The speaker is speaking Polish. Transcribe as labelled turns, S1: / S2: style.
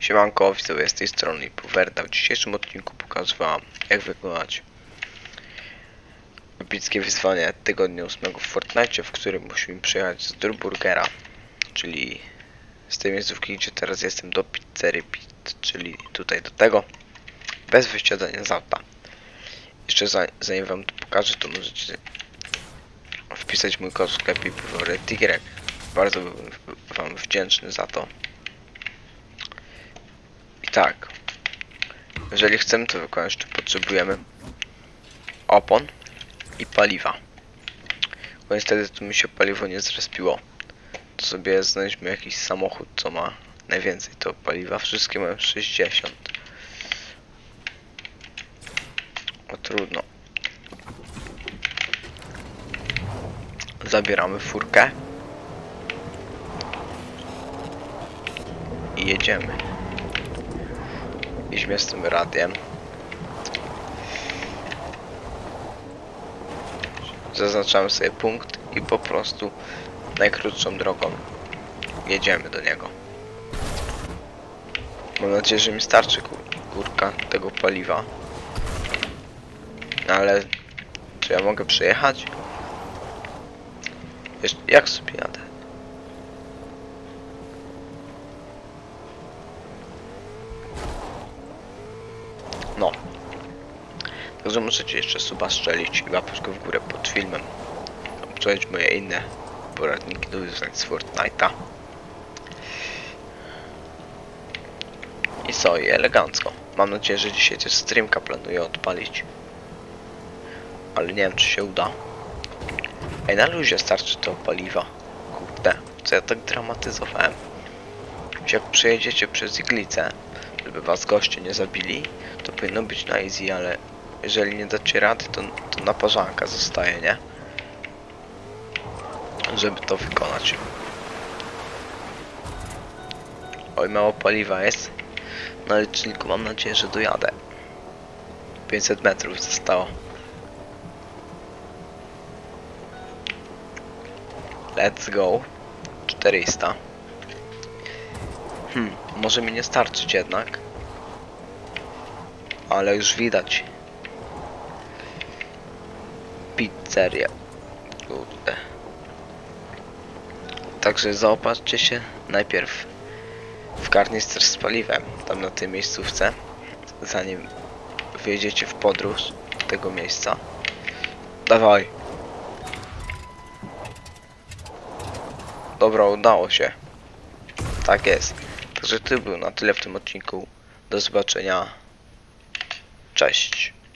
S1: Siemanko, widzowie z tej strony Puwerda. W dzisiejszym odcinku pokażę wam jak wykonać epickie wyzwanie tygodnia 8 w Fortnite, w którym musimy przejechać z Durburgera, czyli z tej miejscówki, gdzie teraz jestem, do pizzerii Pit, czyli tutaj do tego, bez wysiadania z auta. Jeszcze za, zanim wam to pokażę, to możecie wpisać mój kod w sklepie PuwerDY. Bardzo byłbym wam wdzięczny za to. Tak, jeżeli chcemy to wykonać, to potrzebujemy opon i paliwa. Bo niestety tu mi się paliwo nie zrespiło. To sobie znaleźliśmy jakiś samochód, co ma najwięcej to paliwa. Wszystkie mają 60. O trudno. Zabieramy furkę. I jedziemy. Idźmy z tym radiem. Zaznaczamy sobie punkt i po prostu najkrótszą drogą jedziemy do niego. Mam nadzieję, że mi starczy kur- kurka tego paliwa. No Ale czy ja mogę przejechać? Jeszcze, jak sobie jadę? No. Także możecie jeszcze suba strzelić i łapeczkę w górę pod filmem. Obczaić moje inne poradniki do wyzwań z Fortnite'a. I co, i elegancko. Mam nadzieję, że dzisiaj też streamka planuję odpalić. Ale nie wiem, czy się uda. Ej, na luzie starczy to paliwa. Kurde, co ja tak dramatyzowałem. Jak przejedziecie przez iglicę, żeby was goście nie zabili, to powinno być na easy, ale jeżeli nie dacie rady, to, to naparzanka zostaje, nie? Żeby to wykonać. Oj, mało paliwa jest. Na liczniku mam nadzieję, że dojadę. 500 metrów zostało. Let's go. 400. Hmm, może mi nie starczyć jednak. Ale już widać. Pizzerię. Kurde. Także zaopatrzcie się najpierw w karnister z paliwem, tam na tej miejscówce, zanim wyjedziecie w podróż do tego miejsca. Dawaj. Dobra, udało się. Tak jest. Także to był na tyle w tym odcinku. Do zobaczenia. Cześć.